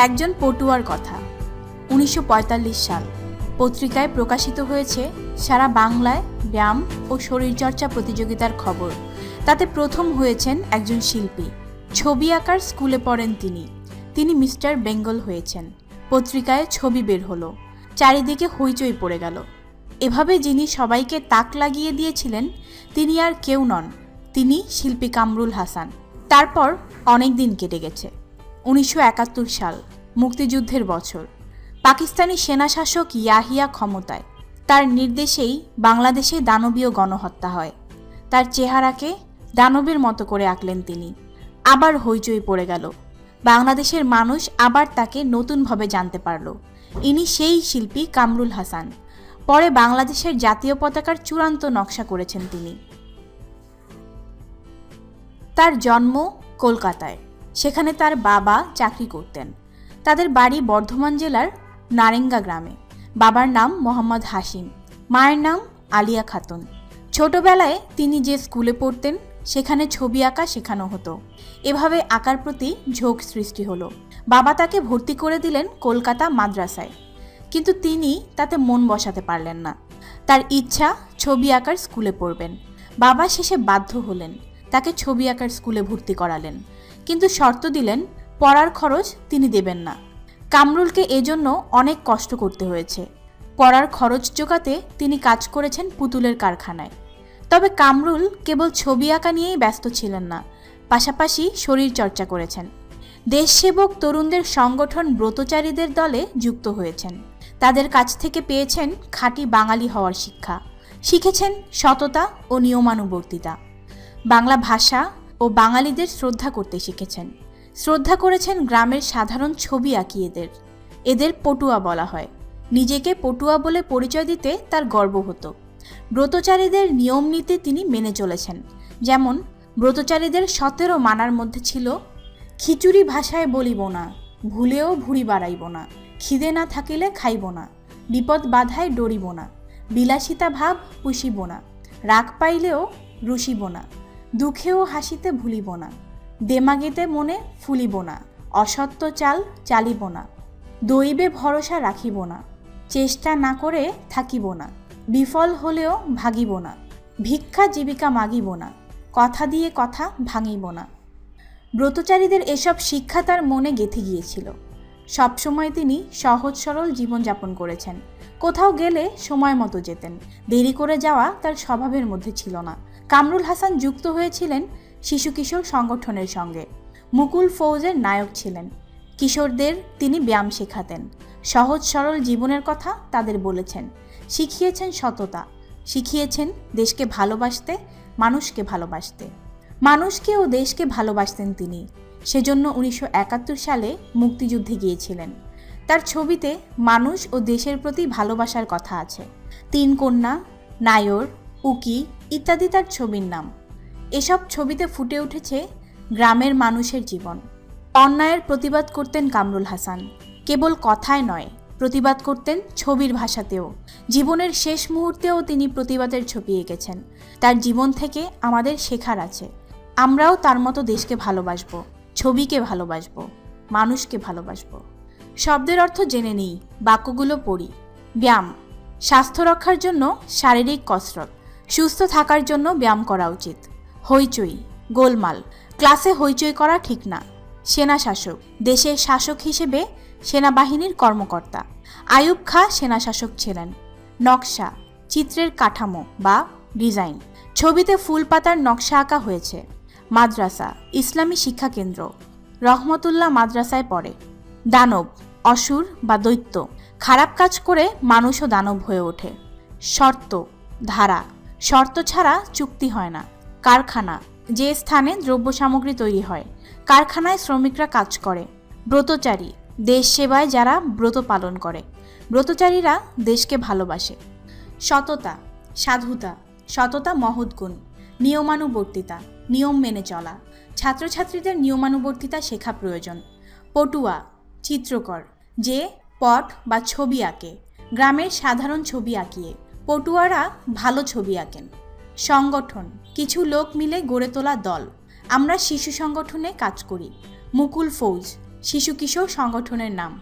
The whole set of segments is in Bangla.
একজন পটুয়ার কথা। উনিশশো পঁয়তাল্লিশ সাল পত্রিকায় প্রকাশিত হয়েছে সারা বাংলায় ব্যায়াম ও শরীরচর্চা প্রতিযোগিতার খবর। তাতে প্রথম হয়েছেন একজন শিল্পী। ছবি আঁকার স্কুলে পড়েন তিনি। তিনি মিস্টার বেঙ্গল হয়েছেন। পত্রিকায় ছবি বের হলো। চারিদিকে হইচই পড়ে গেল। এভাবে যিনি সবাইকে তাক লাগিয়ে দিয়েছিলেন, তিনি আর কেউ নন। তিনি শিল্পী কামরুল হাসান। তারপর অনেক দিন কেটে গেছে। উনিশশো একাত্তর সাল, মুক্তিযুদ্ধের বছর। পাকিস্তানি সেনাশাসক ইয়াহিয়া ক্ষমতায়। তার নির্দেশেই বাংলাদেশে দানবীয় গণহত্যা হয়। তার চেহারাকে দানবের মতো করে আঁকলেন তিনি। আবার হইচই পড়ে গেল। বাংলাদেশের মানুষ আবার তাকে নতুনভাবে জানতে পারল। ইনি সেই শিল্পী কামরুল হাসান। পরে বাংলাদেশের জাতীয় পতাকার চূড়ান্ত নকশা করেছেন তিনি। তার জন্ম কলকাতায়। সেখানে তার বাবা চাকরি করতেন। তাদের বাড়ি বর্ধমান জেলার নারেঙ্গা গ্রামে। বাবার নাম মোহাম্মদ হাসিম মায়ের নাম আলিয়া খাতুন। ছোটবেলায় তিনি যে স্কুলে পড়তেন, সেখানে ছবি আঁকা শেখানো হতো। এভাবে আঁকার প্রতি ঝোঁক সৃষ্টি হলো। বাবা তাকে ভর্তি করে দিলেন কলকাতা মাদ্রাসায়। কিন্তু তিনি তাতে মন বসাতে পারলেন না। তার ইচ্ছা ছবি আঁকার স্কুলে পড়বেন। বাবা শেষে বাধ্য হলেন। তাকে ছবি আঁকার স্কুলে ভর্তি করালেন। কিন্তু শর্ত দিলেন, পড়ার খরচ তিনি দেবেন না। কামরুলকে এজন্য অনেক কষ্ট করতে হয়েছে। পড়ার খরচ জোগাতে তিনি কাজ করেছেন পুতুলের কারখানায়। তবে কামরুল কেবল ছবি আঁকা নিয়েই ব্যস্ত ছিলেন না, পাশাপাশি শরীর চর্চা করেছেন। দেশসেবক তরুণদের সংগঠন ব্রতচারীদের দলে যুক্ত হয়েছেন। তাদের কাছ থেকে পেয়েছেন খাঁটি বাঙালি হওয়ার শিক্ষা। শিখেছেন সততা ও নিয়মানুবর্তিতা। বাংলা ভাষা ও বাঙালিদের শ্রদ্ধা করতে শিখেছেন। শ্রদ্ধা করেছেন গ্রামের সাধারণ ছবি আঁকিয়েদের এদের পটুয়া বলা হয়। নিজেকে পটুয়া বলে পরিচয় দিতে তার গর্ব হতো। ব্রতচারীদের নিয়ম নীতি তিনি মেনে চলেছেন। যেমন, ব্রতচারীদের সতেরো মানার মধ্যে ছিল, খিচুড়ি ভাষায় বলিব না, ভুলেও ভুঁড়ি বাড়াইব না, খিদে না থাকিলে খাইব না, বিপদ বাধায় ডরিব না, বিলাসিতা ভাব পুষিব না, রাগ পাইলেও রুষিব না। দুঃখেও হাসিতে ভুলিব না। দেমাগিতে মনে ফুলিব না। অসত্য চাল চালিব না। দৈবে ভরসা রাখিব না। চেষ্টা না করে থাকিব না। বিফল হলেও ভাগিব না। ভিক্ষা জীবিকা মাগিব না। কথা দিয়ে কথা ভাঙিব না। ব্রতচারীদের এসব শিক্ষা তার মনে গেঁথে গিয়েছিল। সবসময় তিনি সহজ সরল জীবনযাপন করেছেন। কোথাও গেলে সময় মতো যেতেন। দেরি করে যাওয়া তার স্বভাবের মধ্যে ছিল না। কামরুল হাসান যুক্ত হয়েছিলেন শিশু কিশোর সংগঠনের সঙ্গে। মুকুল ফৌজের নায়ক ছিলেন। কিশোরদের তিনি ব্যায়াম শেখাতেন। সহজ সরল জীবনের কথা তাদের বলেছেন। শিখিয়েছেন সততা। শিখিয়েছেন দেশকে ভালোবাসতে, মানুষকে ভালোবাসতে। মানুষকে ও দেশকে ভালোবাসতেন তিনি। সেজন্য উনিশশো একাত্তর সালে মুক্তিযুদ্ধে গিয়েছিলেন। তার ছবিতে মানুষ ও দেশের প্রতি ভালোবাসার কথা আছে। তিন কন্যা নায়র উকি ইত্যাদি তার ছবির নাম। এসব ছবিতে ফুটে উঠেছে গ্রামের মানুষের জীবন। অন্যায়ের প্রতিবাদ করতেন কামরুল হাসান। কেবল কথায় নয়, প্রতিবাদ করতেন ছবির ভাষাতেও। জীবনের শেষ মুহূর্তেও তিনি প্রতিবাদের ছবি এঁকেছেন। তার জীবন থেকে আমাদের শেখার আছে। আমরাও তার মতো দেশকে ভালোবাসবো, ছবিকে ভালোবাসবো, মানুষকে ভালোবাসব। শব্দের অর্থ জেনে নিই, বাক্যগুলো পড়ি। ব্যায়াম, স্বাস্থ্য রক্ষার জন্য শারীরিক কসরত। সুস্থ থাকার জন্য ব্যায়াম করা উচিত। হইচই, গোলমাল। ক্লাসে হইচই করা ঠিক না। সেনা শাসক, দেশের শাসক হিসেবে সেনাবাহিনীর কর্মকর্তা। আয়ুব খা সেনা শাসক ছিলেন। নকশা, চিত্রের কাঠামো বা ডিজাইন। ছবিতে ফুল পাতার নকশা আঁকা হয়েছে। মাদ্রাসা, ইসলামী শিক্ষা কেন্দ্র। রহমতুল্লাহ মাদ্রাসায় পড়ে। দানব, অসুর বা দৈত্য। খারাপ কাজ করে মানুষও দানব হয়ে ওঠে। শর্ত, ধারা। শর্ত ছাড়া চুক্তি হয় না। কারখানা, যে স্থানে দ্রব্য সামগ্রী তৈরি হয়, কারখানায় শ্রমিকরা কাজ করে। ব্রতচারী, দেশ সেবায় যারা ব্রত পালন করে। ব্রতচারীরা দেশকে ভালোবাসে। সততা, সাধুতা, সততা মহৎ গুণ, নিয়মানুবর্তিতা, নিয়ম মেনে চলা। ছাত্রছাত্রীদের নিয়মানুবর্তিতা শেখা প্রয়োজন। পটুয়া, চিত্রকর, যে পট বা ছবি আঁকে, গ্রামের সাধারণ ছবি আঁকিয়ে। পটুয়ারা ভালো ছবি আঁকেন। সংগঠন, কিছু লোক মিলে গড়ে তোলা দল। আমরা শিশু সংগঠনে কাজ করি। মুকুল ফৌজ, শিশু কিশোর সংগঠনের নাম।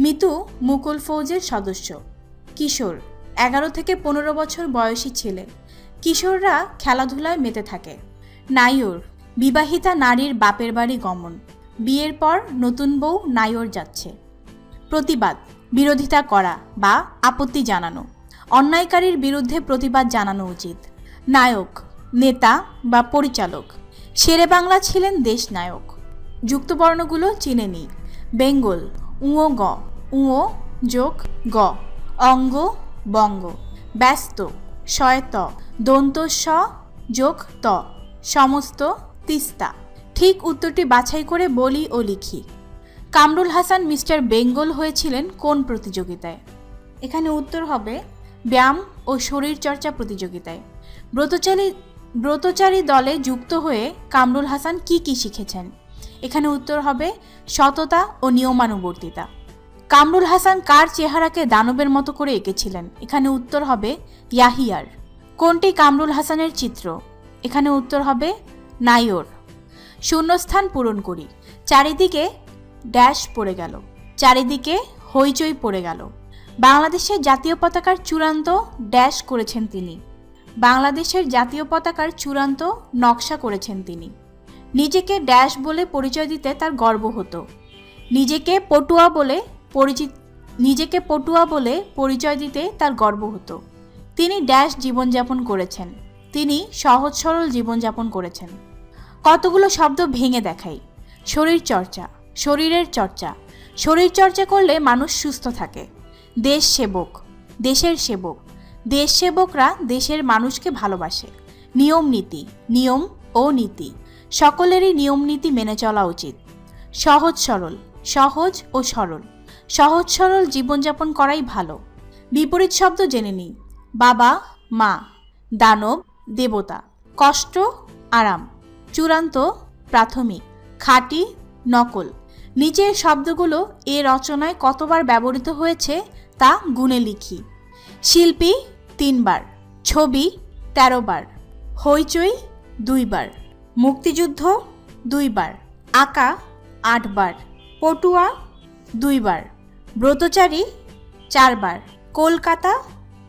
মিতু, মুকুল ফৌজের সদস্য। কিশোর, এগারো থেকে পনেরো বছর বয়সী ছেলে। কিশোররা খেলাধুলায় মেতে থাকে। নায়র বিবাহিতা নারীর বাপের বাড়ি গমন। বিয়ের পর নতুন বউ নায়র যাচ্ছে। প্রতিবাদ, বিরোধিতা করা বা আপত্তি জানানো। অন্যায়কারীর বিরুদ্ধে প্রতিবাদ জানানো উচিত। নায়ক, নেতা বা পরিচালক, শেরে বাংলা ছিলেন দেশ নায়ক যুক্তবর্ণগুলো চিনে নিই বেঙ্গল, উঁ গ, উঁ যোগ গ, অঙ্গ, বঙ্গ। ব্যস্ত শয়ত দন্ত স যোগ ত, সমস্ত তিস্তা। ঠিক উত্তরটি বাছাই করে বলি ও লিখি। কামরুল হাসান মিস্টার বেঙ্গল হয়েছিলেন কোন প্রতিযোগিতায়? এখানে উত্তর হবে ব্যায়াম ও শরীরচর্চা প্রতিযোগিতায়। ব্রতচারী ব্রতচারী দলে যুক্ত হয়ে কামরুল হাসান কি কি শিখেছেন? এখানে উত্তর হবে সততা ও নিয়মানুবর্তিতা। কামরুল হাসান কার চেহারাকে দানবের মতো করে এঁকেছিলেন? এখানে উত্তর হবে ইয়াহিয়ার। কোনটি কামরুল হাসানের চিত্র? এখানে উত্তর হবে নাইওর। শূন্যস্থান পূরণ করি। চারিদিকে ড্যাশ পড়ে গেল। চারিদিকে হইচই পড়ে গেল। বাংলাদেশের জাতীয় পতাকার চূড়ান্ত ড্যাশ করেছেন তিনি। বাংলাদেশের জাতীয় পতাকার চূড়ান্ত নকশা করেছেন তিনি। নিজেকে ড্যাশ বলে পরিচয় দিতে তার গর্ব হতো। নিজেকে পটুয়া বলে পরিচিত নিজেকে পটুয়া বলে পরিচয় দিতে তার গর্ব হতো। তিনি ড্যাশ জীবনযাপন করেছেন। তিনি সহজ সরল জীবনযাপন করেছেন। কতগুলো শব্দ ভেঙে দেখাই শরীর চর্চা শরীরের চর্চা। শরীর চর্চা করলে মানুষ সুস্থ থাকে। দেশ সেবক দেশের সেবক। দেশ সেবকরা দেশের মানুষকে ভালোবাসে। নিয়ম নীতি, নিয়ম ও নীতি। সকলেরই নিয়ম নীতি মেনে চলা উচিত। সহজ সরল, সহজ ও সরল। সহজ সরল জীবনযাপন করাই ভালো। বিপরীত শব্দ জেনে নিই। বাবা, মা, দানব, দেবতা। কষ্ট, আরাম। চূড়ান্ত, প্রাথমিক। খাঁটি, নকল। নিচের শব্দগুলো এ রচনায় কতবার ব্যবহৃত হয়েছে তা গুণে লিখি। শিল্পী তিনবার, ছবি তেরো বার হইচই দুইবার, মুক্তিযুদ্ধ দুইবার, আঁকা আটবার, পটুয়া দুইবার, ব্রতচারী চারবার, কলকাতা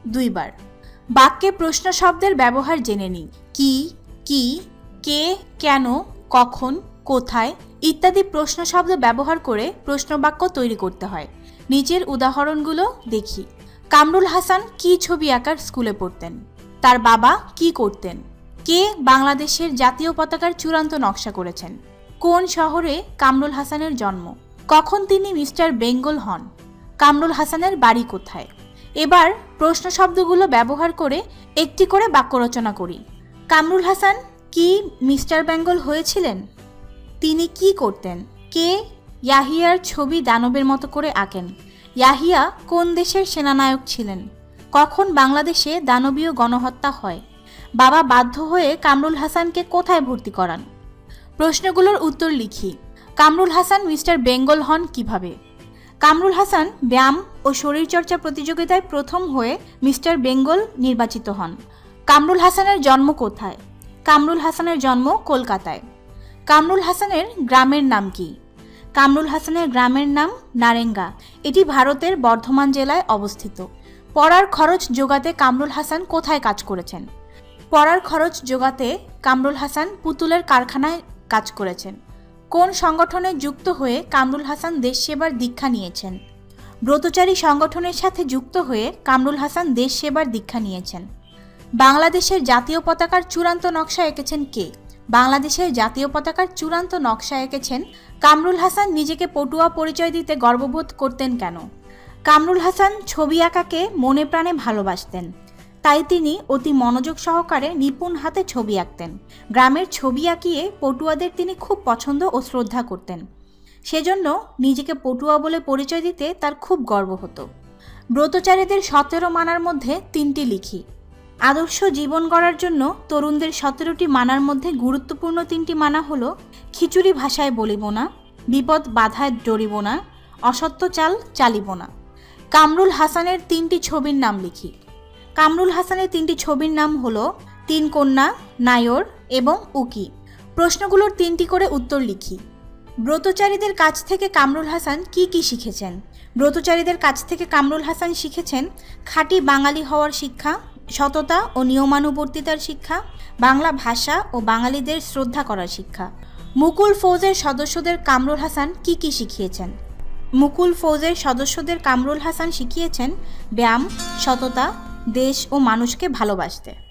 দুইবার। বাক্যে প্রশ্ন শব্দের ব্যবহার জেনে নিই। কি কি, কে, কেন, কখন, কোথায় ইত্যাদি প্রশ্ন শব্দ ব্যবহার করে প্রশ্নবাক্য তৈরি করতে হয়। নিচের উদাহরণগুলো দেখি। কামরুল হাসান কি ছবি আঁকার স্কুলে পড়তেন? তার বাবা কি করতেন? কে বাংলাদেশের জাতীয় পতাকার চূড়ান্ত নকশা করেছেন? কোন শহরে কামরুল হাসানের জন্ম? কখন তিনি মিস্টার বেঙ্গল হন? কামরুল হাসানের বাড়ি কোথায়? এবার প্রশ্ন শব্দগুলো ব্যবহার করে একটি করে বাক্য রচনা করি। কামরুল হাসান কি মিস্টার বেঙ্গল হয়েছিলেন? তিনি কি করতেন? কে ইয়াহিয়ার ছবি দানবের মতো করে আঁকেন। ইয়াহিয়া কোন দেশের সেনানায়ক ছিলেন? কখন বাংলাদেশে দানবীয় গণহত্যা হয়? বাবা বাধ্য হয়ে কামরুল হাসানকে কোথায় ভর্তি করান? প্রশ্নগুলোর উত্তর লিখি। কামরুল হাসান মিস্টার বেঙ্গল হন কীভাবে? কামরুল হাসান ব্যায়াম ও শরীরচর্চা প্রতিযোগিতায় প্রথম হয়ে মিস্টার বেঙ্গল নির্বাচিত হন। কামরুল হাসানের জন্ম কোথায়? কামরুল হাসানের জন্ম কলকাতায়। কামরুল হাসানের গ্রামের নাম কি? কামরুল হাসানের গ্রামের নাম নারেঙ্গা। এটি ভারতের বর্ধমান জেলায় অবস্থিত। পড়ার খরচ যোগাতে কামরুল হাসান কোথায় কাজ করেছেন? পড়ার খরচ যোগাতে কামরুল হাসান পুতুলের কারখানায় কাজ করেছেন। কোন সংগঠনে যুক্ত হয়ে কামরুল হাসান দেশ সেবার দীক্ষা নিয়েছেন? ব্রতচারী সংগঠনের সাথে যুক্ত হয়ে কামরুল হাসান দেশ সেবার দীক্ষা নিয়েছেন। বাংলাদেশের জাতীয় পতাকার চূড়ান্ত নকশা এঁকেছেন কে? বাংলাদেশের জাতীয় পতাকার চূড়ান্ত নকশা এঁকেছেন কামরুল হাসান। নিজেকে পটুয়া পরিচয় দিতে গর্ববোধ করতেন কেন? কামরুল হাসান ছবি আঁকাকে মনে প্রাণে ভালোবাসতেন। তাই তিনি অতি মনোযোগ সহকারে নিপুণ হাতে ছবি আঁকতেন। গ্রামের ছবি আঁকিয়ে পটুয়াদের তিনি খুব পছন্দ ও শ্রদ্ধা করতেন। সেজন্য নিজেকে পটুয়া বলে পরিচয় দিতে তার খুব গর্ব হতো। ব্রতচারীদের সতেরো মানার মধ্যে তিনটি লিখি। আদর্শ জীবন গড়ার জন্য তরুণদের সতেরোটি মানার মধ্যে গুরুত্বপূর্ণ তিনটি মানা হলো, খিচুড়ি ভাষায় বলিব না, বিপদ বাধায় ডরিব না, অসত্য চাল চালিব না। কামরুল হাসানের তিনটি ছবির নাম লিখি। কামরুল হাসানের তিনটি ছবির নাম হলো, তিন কন্যা, নায়র এবং উকি। প্রশ্নগুলোর তিনটি করে উত্তর লিখি। ব্রতচারীদের কাছ থেকে কামরুল হাসান কি কি শিখেছেন? ব্রতচারীদের কাছ থেকে কামরুল হাসান শিখেছেন, খাঁটি বাঙালি হওয়ার শিক্ষা সততা ও নিয়মানুবর্তিতার শিক্ষা, বাংলা ভাষা ও বাঙালিদের শ্রদ্ধা করার শিক্ষা। মুকুল ফৌজের সদস্যদের কামরুল হাসান কি কি শিখিয়েছেন? মুকুল ফৌজের সদস্যদের কামরুল হাসান শিখিয়েছেন, ব্যায়াম, সততা, দেশ ও মানুষকে ভালোবাসতে।